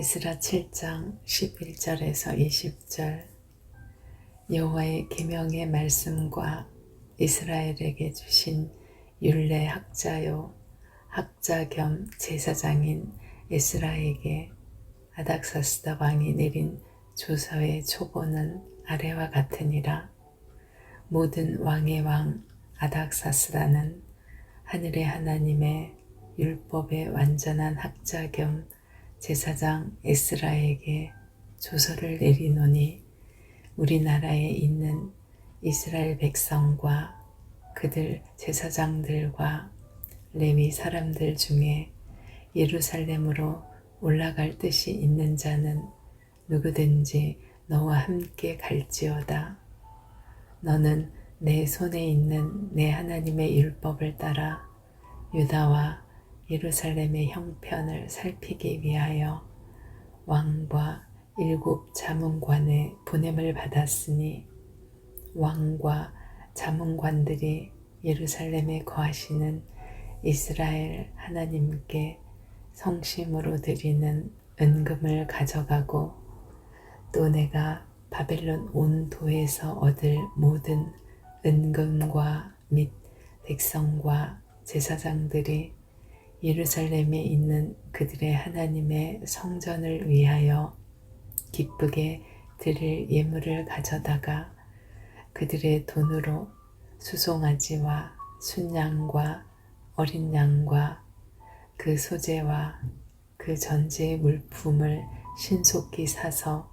에스라 7장 11절에서 20절. 여호와의 계명의 말씀과 이스라엘에게 주신 율례 학자요 학자 겸 제사장인 에스라에게 아닥사스다 왕이 내린 조서의 초보는 아래와 같으니라. 모든 왕의 왕 아닥사스라는 하늘의 하나님의 율법의 완전한 학자 겸 제사장 에스라에게 조서를 내리노니 우리나라에 있는 이스라엘 백성과 그들 제사장들과 레위 사람들 중에 예루살렘으로 올라갈 뜻이 있는 자는 누구든지 너와 함께 갈지어다. 너는 내 손에 있는 내 하나님의 율법을 따라 유다와 예루살렘의 형편을 살피기 위하여 왕과 일곱 자문관의 보냄을 받았으니 왕과 자문관들이 예루살렘에 거하시는 이스라엘 하나님께 성심으로 드리는 은금을 가져가고 또 내가 바벨론 온 도에서 얻을 모든 은금과 및 백성과 제사장들이 예루살렘에 있는 그들의 하나님의 성전을 위하여 기쁘게 드릴 예물을 가져다가 그들의 돈으로 수송아지와 순양과 어린 양과 그 소재와 그 전제의 물품을 신속히 사서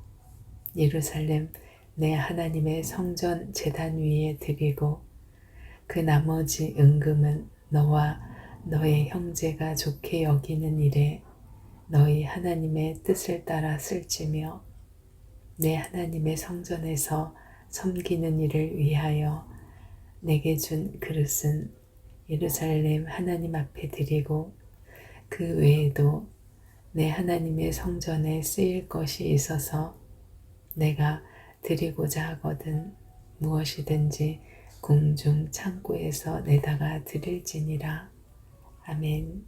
예루살렘 내 하나님의 성전 재단 위에 드리고 그 나머지 은금은 너와 너의 형제가 좋게 여기는 일에 너희 하나님의 뜻을 따라 쓸지며 내 하나님의 성전에서 섬기는 일을 위하여 내게 준 그릇은 예루살렘 하나님 앞에 드리고 그 외에도 내 하나님의 성전에 쓰일 것이 있어서 내가 드리고자 하거든 무엇이든지 궁중 창고에서 내다가 드릴지니라. 아멘.